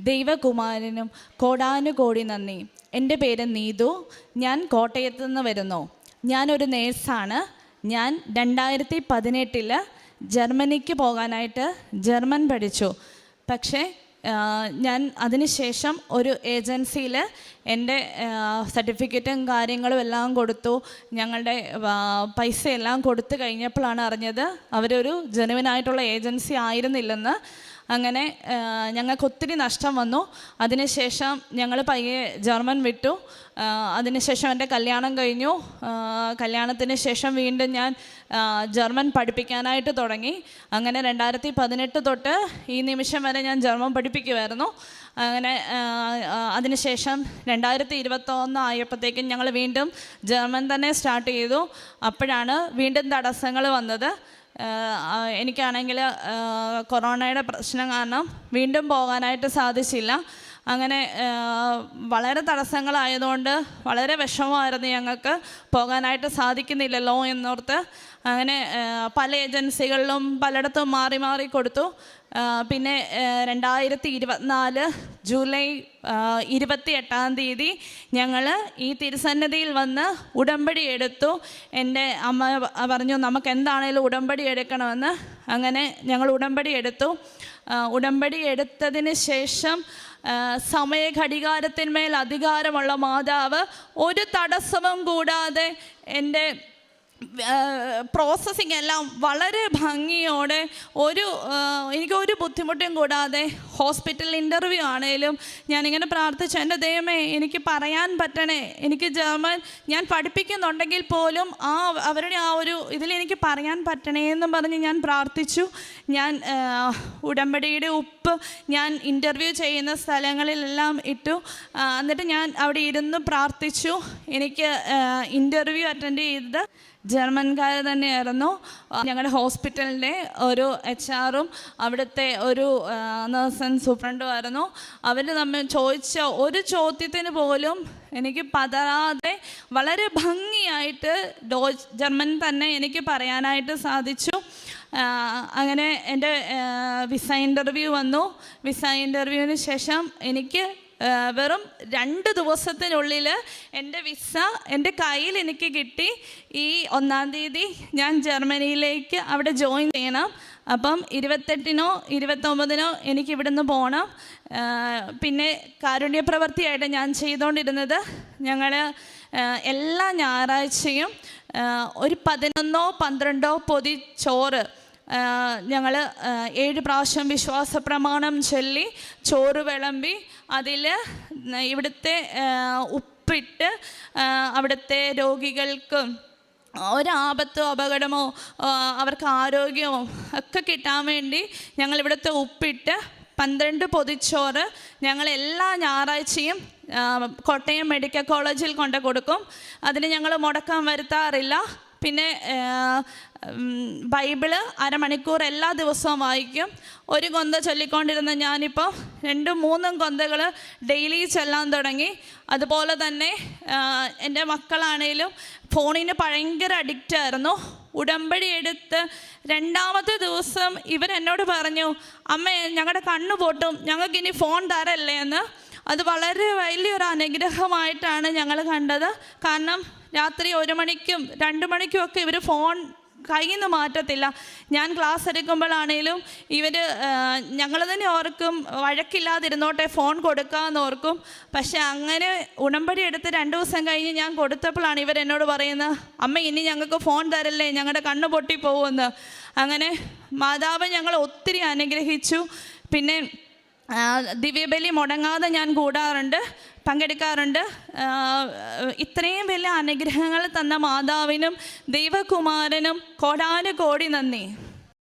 ദൈവകുമാരനും കോടാനുകോടി നന്ദി. എന്റെ പേര് നീതു. ഞാൻ കോട്ടയത്ത് നിന്ന് വരുന്നു. ഞാനൊരു നേഴ്സാണ്. ഞാൻ രണ്ടായിരത്തി പതിനെട്ടിൽ ജർമ്മനിക്ക് പോകാനായിട്ട് ജർമ്മൻ പഠിച്ചു. പക്ഷേ ഞാൻ അതിനുശേഷം ഒരു ഏജൻസിയിൽ എന്റെ സർട്ടിഫിക്കറ്റും കാര്യങ്ങളും എല്ലാം കൊടുത്തു. ഞങ്ങളുടെ പൈസ എല്ലാം കൊടുത്തു കഴിഞ്ഞപ്പോഴാണ് അറിഞ്ഞത് അവരൊരു ജനുവിനായിട്ടുള്ള ഏജൻസി ആയിരുന്നില്ലെന്ന്. അങ്ങനെ ഞങ്ങൾക്ക് ഒത്തിരി നഷ്ടം വന്നു. അതിനുശേഷം ഞങ്ങൾ പയ്യെ ജർമ്മൻ വിട്ടു. അതിനുശേഷം എന്റെ കല്യാണം കഴിഞ്ഞു. കല്യാണത്തിന് ശേഷം വീണ്ടും ഞാൻ ജർമ്മൻ പഠിപ്പിക്കാനായിട്ട് തുടങ്ങി. അങ്ങനെ രണ്ടായിരത്തി പതിനെട്ട് തൊട്ട് ഈ നിമിഷം വരെ ഞാൻ ജർമ്മൻ പഠിപ്പിക്കുമായിരുന്നു അങ്ങനെ അതിനുശേഷം രണ്ടായിരത്തി ഇരുപത്തൊന്ന് ആയപ്പോഴത്തേക്കും ഞങ്ങൾ വീണ്ടും ജർമ്മൻ തന്നെ സ്റ്റാർട്ട് ചെയ്തു. അപ്പോഴാണ് വീണ്ടും തടസ്സങ്ങൾ വന്നത്. എനിക്കാണെങ്കിൽ കൊറോണയുടെ പ്രശ്നം കാരണം വീണ്ടും പോകാനായിട്ട് സാധിച്ചില്ല. അങ്ങനെ വളരെ തടസ്സങ്ങളായതുകൊണ്ട് വളരെ വിഷമമായിരുന്നു ഞങ്ങൾക്ക് പോകാനായിട്ട് സാധിക്കുന്നില്ലല്ലോ എന്നോർത്ത് അങ്ങനെ പല ഏജൻസികളിലും പലയിടത്തും മാറി മാറി കൊടുത്തു. പിന്നെ രണ്ടായിരത്തി ഇരുപത്തിനാല് ജൂലൈ ഇരുപത്തി എട്ടാം തീയതി ഞങ്ങൾ ഈ തിരുസന്നിധിയിൽ വന്ന് ഉടമ്പടി എടുത്തു. എന്റെ അമ്മ പറഞ്ഞു നമുക്ക് എന്താണേലും ഉടമ്പടി എടുക്കണമെന്ന്. അങ്ങനെ ഞങ്ങൾ ഉടമ്പടി എടുത്തു. ഉടമ്പടി എടുത്തതിന് ശേഷം ആഹ് സമയഘടികാരത്തിന്മേൽ അധികാരമുള്ള മാതാവ് ഒരു തടസ്സവും കൂടാതെ എന്റെ പ്രോസസ്സിങ് എല്ലാം വളരെ ഭംഗിയോടെ ഒരു എനിക്കൊരു ബുദ്ധിമുട്ടും കൂടാതെ ഹോസ്പിറ്റൽ ഇന്റർവ്യൂ ആണേലും ഞാനിങ്ങനെ പ്രാർത്ഥിച്ചു എന്റെ ദൈവമേ എനിക്ക് പറയാൻ പറ്റണേ എനിക്ക് ജർമ്മൻ ഞാൻ പഠിപ്പിക്കുന്നുണ്ടെങ്കിൽ പോലും ആ അവരുടെ ആ ഒരു ഇതിൽ എനിക്ക് പറയാൻ പറ്റണേ എന്ന് പറഞ്ഞ് ഞാൻ പ്രാർത്ഥിച്ചു. ഞാൻ ഉടമ്പടിയുടെ ഉപ്പ് ഞാൻ ഇന്റർവ്യൂ ചെയ്യുന്ന സ്ഥലങ്ങളിലെല്ലാം ഇട്ടു. എന്നിട്ട് ഞാൻ അവിടെ ഇരുന്ന് പ്രാർത്ഥിച്ചു. എനിക്ക് ഇന്റർവ്യൂ അറ്റൻഡ് ചെയ്തത് ജർമ്മൻകാർ തന്നെയായിരുന്നു. ഞങ്ങളുടെ ഹോസ്പിറ്റലിന്റെ ഒരു എച്ച് ആറും അവിടുത്തെ ഒരു നേഴ്സൺ സൂപ്രണ്ടും ആയിരുന്നു അവർ തമ്മിൽ ചോദിച്ച ഒരു ചോദ്യത്തിന് പോലും എനിക്ക് പതറാതെ വളരെ ഭംഗിയായിട്ട് ഡോ ജർമ്മൻ തന്നെ എനിക്ക് പറയാനായിട്ട് സാധിച്ചു. അങ്ങനെ എന്റെ വിസ ഇന്റർവ്യൂ വന്നു. വിസ ഇന്റർവ്യൂവിന് ശേഷം എനിക്ക് വെറും രണ്ട് ദിവസത്തിനുള്ളിൽ എന്റെ വിസ എന്റെ കയ്യിൽ എനിക്ക് കിട്ടി. ഈ ഒന്നാം തീയതി ഞാൻ ജർമ്മനിയിലേക്ക് അവിടെ ജോയിൻ ചെയ്യണം. അപ്പം ഇരുപത്തെട്ടിനോ ഇരുപത്തൊമ്പതിനോ എനിക്ക് ഇവിടുന്ന് പോകണം പിന്നെ കാരുണ്യപ്രവൃത്തിയായിട്ട് ഞാൻ ചെയ്തുകൊണ്ടിരുന്നത് ഞങ്ങൾ എല്ലാ ഞായറാഴ്ചയും ഒരു പതിനൊന്നോ പന്ത്രണ്ടോ പൊതി ചോറ് ഞങ്ങൾ ഏഴ് പ്രാവശ്യം വിശ്വാസ പ്രമാണം ചൊല്ലി ചോറ് വിളമ്പി അതിൽ ഇവിടുത്തെ ഉപ്പിട്ട് അവിടുത്തെ രോഗികൾക്കും ഒരാപത്തോ അപകടമോ അവർക്ക് ആരോഗ്യമോ ഒക്കെ കിട്ടാൻ വേണ്ടി ഞങ്ങൾ ഇവിടുത്തെ ഉപ്പിട്ട് പന്ത്രണ്ട് പൊതിച്ചോറ് ഞങ്ങൾ എല്ലാ ഞായറാഴ്ചയും കോട്ടയം മെഡിക്കൽ കോളേജിൽ കൊണ്ട് കൊടുക്കും. അതിന് ഞങ്ങൾ മുടക്കം വരുത്താറില്ല. പിന്നെ ബൈബിൾ അരമണിക്കൂർ എല്ലാ ദിവസവും വായിക്കും. ഒരു കൊന്ത ചൊല്ലിക്കൊണ്ടിരുന്ന ഞാനിപ്പോൾ രണ്ടും മൂന്നും കൊന്തകൾ ഡെയിലി ചെല്ലാൻ തുടങ്ങി. അതുപോലെ തന്നെ എന്റെ മക്കളാണേലും ഫോണിന് ഭയങ്കര അഡിക്റ്റ് ആയിരുന്നു. ഉടമ്പടി എടുത്ത് രണ്ടാമത്തെ ദിവസം ഇവരെന്നോട് പറഞ്ഞു അമ്മ ഞങ്ങളുടെ കണ്ണു പൊട്ടും. ഞങ്ങൾക്കിനി ഫോൺ തരല്ലേ എന്ന് അത് വളരെ വലിയൊരു അനുഗ്രഹമായിട്ടാണ് ഞങ്ങൾ കണ്ടത്. കാരണം രാത്രി ഒരു മണിക്കും രണ്ട് മണിക്കും ഒക്കെ ഇവർ ഫോൺ കയ്യിൽ നിന്ന് മാറ്റത്തില്ല. ഞാൻ ക്ലാസ് എടുക്കുമ്പോഴാണേലും ഇവർ ഞങ്ങൾ തന്നെ ഓർക്കും വഴക്കില്ലാതിരുന്നോട്ടെ ഫോൺ കൊടുക്കാമെന്ന് ഓർക്കും. പക്ഷെ അങ്ങനെ ഉടമ്പടി എടുത്ത് രണ്ട് ദിവസം കഴിഞ്ഞ് ഞാൻ കൊടുത്തപ്പോഴാണ് ഇവർ എന്നോട് പറയുന്നത് അമ്മ ഇനി ഞങ്ങൾക്ക് ഫോൺ തരല്ലേ ഞങ്ങളുടെ കണ്ണ് പൊട്ടിപ്പോകുമെന്ന് അങ്ങനെ മാതാവ് ഞങ്ങൾ ഒത്തിരി അനുഗ്രഹിച്ചു. പിന്നെ ദിവ്യബലി മുടങ്ങാതെ ഞാൻ കൂടാറുണ്ട് പങ്കെടുക്കാറുണ്ട്. ഇത്രയും വലിയ അനുഗ്രഹങ്ങൾ തന്ന മാതാവിനും ദൈവകുമാരനും കോടാനുകോടി നന്ദി.